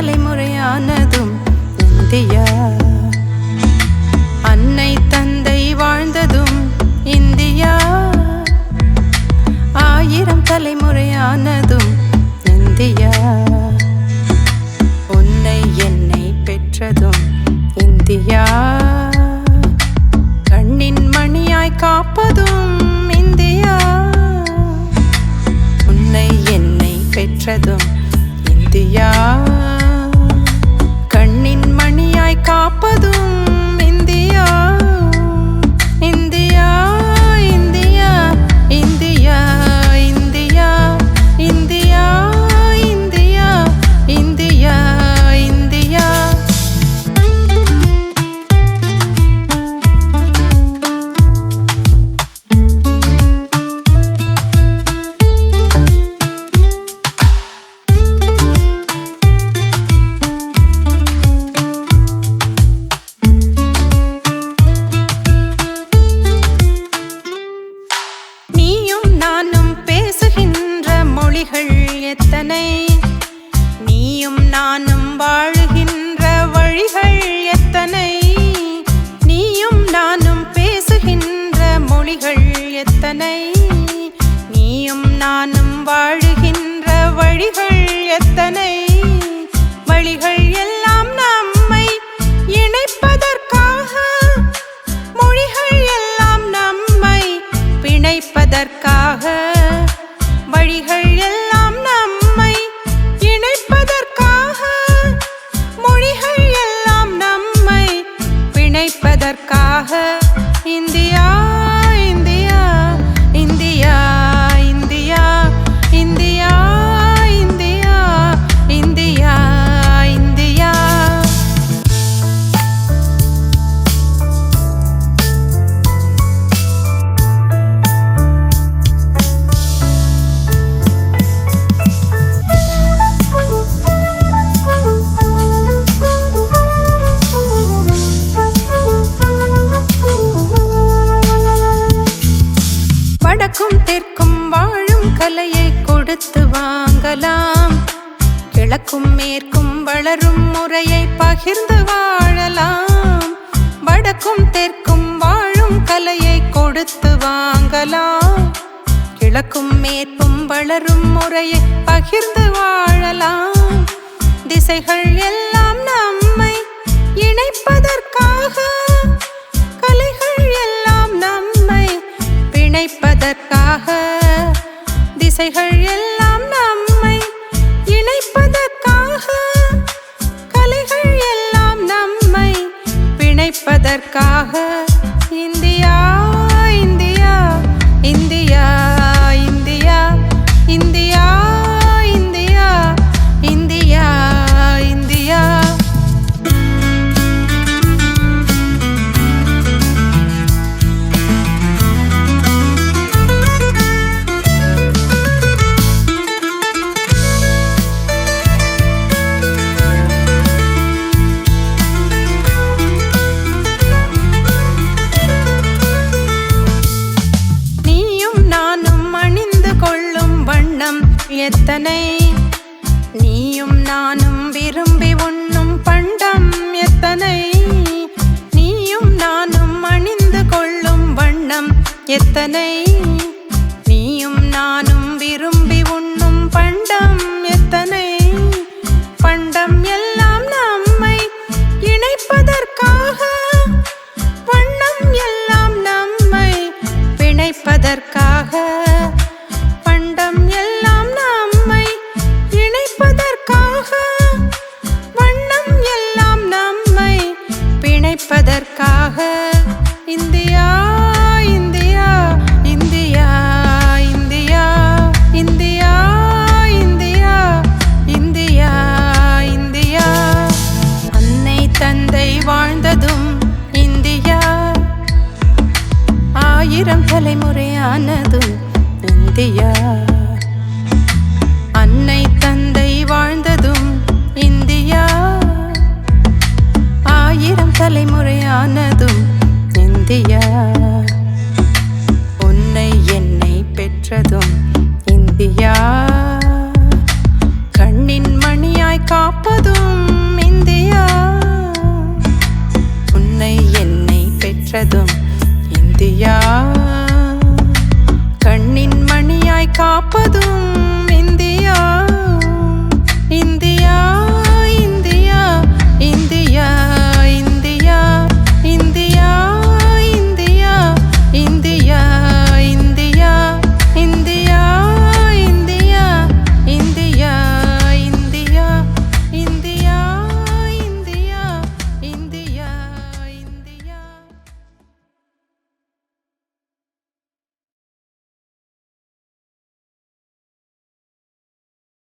தலைமுறையானதும் India. அன்னை தந்தை வாழ்ந்ததும் India. ஆயிரம் தலைமுறையானதும் இந்தியா. வழிகள் எத்தனை? நீயும் நானும் வாழுகின்ற வழிகள் எத்தனை? நீயும் நானும் பேசுகின்ற மொழிகள் எத்தனை? நீயும் நானும் வாழுகின்ற வழிகள் எத்தனை? வழிகள் தொடலாம் கிழக்கும் மேற்கும் வளரும் முறையை பகிர்ந்து வாழலாம். வடக்கும் தெற்கும் வாழும் கலையை கொடுத்து வாங்கலாம். கிழக்கும் மேற்கும் வளரும் முறையை பகிர்ந்து வாழலாம். திசைகள் எல்லாம் நம்மை இணைப்பதற்காக கலைகள் எல்லாம் நம்மை பிணைப்பதற்காக திசைகள் எல்லாம் கிடைப்பதற்காக நீயும் நானும் விரும்பி உண்ணும் பண்டம் எத்தனை? நீயும் நானும் அணிந்து கொள்ளும் வண்ணம் எத்தனை? நீயும் நானும் விரும்பி உண்ணும் பண்டம் எத்தனை? பண்டம் எல்லாம் நம்மை இணைப்பதற்காக வண்ணம் எல்லாம் நம்மை பிணைப்பதற்காக. இந்தியா கண்ணின் மணியாய் காப்பதும் இந்தியா. உன்னை என்னை பெற்றதும் இந்தியா. கண்ணின் மணியாய் காப்பதும்